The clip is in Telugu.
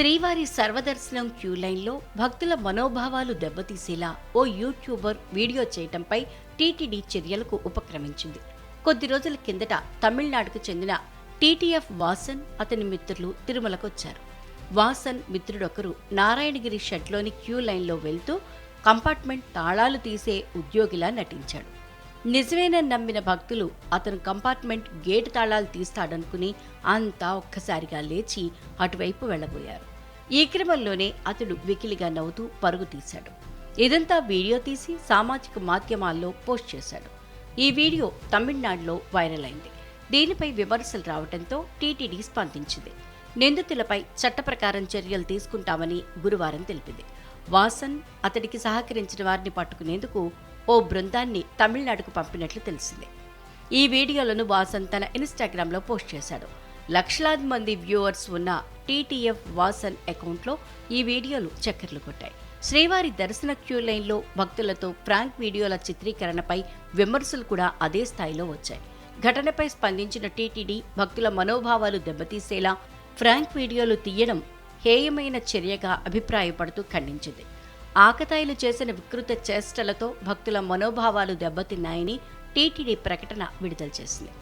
శ్రీవారి సర్వదర్శనం క్యూ లైన్లో భక్తుల మనోభావాలు దెబ్బతీసేలా ఓ యూట్యూబర్ వీడియో చేయటంపై టీటీడీ చర్యలకు ఉపక్రమించింది. కొద్ది రోజుల కిందట తమిళనాడుకు చెందిన టీటీఎఫ్ వాసన్ అతని మిత్రులు తిరుమలకొచ్చారు. వాసన్ మిత్రుడొకరు నారాయణగిరి షెడ్లోని క్యూ లైన్లో వెళ్తూ కంపార్ట్మెంట్ తాళాలు తీసే ఉద్యోగిలా నటించాడు. నిజమేనని నమ్మిన భక్తులు అతను కంపార్ట్మెంట్ గేటు తాళాలు తీస్తాడనుకుని అంతా ఒక్కసారిగా లేచి అటువైపు వెళ్ళబోయారు. ఈ క్రమంలోనే అతడు వికిలిగా నవ్వుతూ పరుగు తీశాడు. ఇదంతా వీడియో తీసి సామాజిక మాధ్యమాల్లో పోస్ట్ చేశాడు. ఈ వీడియో తమిళనాడులో వైరల్ అయింది. దీనిపై విమర్శలు రావడంతో టీటీడీ స్పందించింది. నిందితులపై చట్ట ప్రకారం చర్యలు తీసుకుంటామని గురువారం తెలిపింది. వాసన్ అతడికి సహకరించిన వారిని పట్టుకునేందుకు ఓ బృందాన్ని తమిళనాడుకు పంపినట్లు తెలిసింది. ఈ వీడియోలను వాసన్ తన ఇన్స్టాగ్రామ్లో పోస్ట్ చేశాడు. లక్షలాది మంది వ్యూవర్స్ ఉన్న టీటీఎఫ్ వాసన్ అకౌంట్లో ఈ వీడియోలు చక్కర్లు కొట్టాయి. శ్రీవారి దర్శన క్యూ లైన్లో భక్తులతో ఫ్రాంక్ వీడియోల చిత్రీకరణపై విమర్శలు కూడా అదే స్థాయిలో వచ్చాయి. ఘటనపై స్పందించిన టీటీడీ భక్తుల మనోభావాలు దెబ్బతీసేలా ఫ్రాంక్ వీడియోలు తీయడం హేయమైన చర్యగా అభిప్రాయపడుతూ ఖండించింది. ఆకతాయిలు చేసిన వికృత చేష్టలతో భక్తుల మనోభావాలు దెబ్బతిన్నాయని టీటీడీ ప్రకటన విడుదల చేసింది.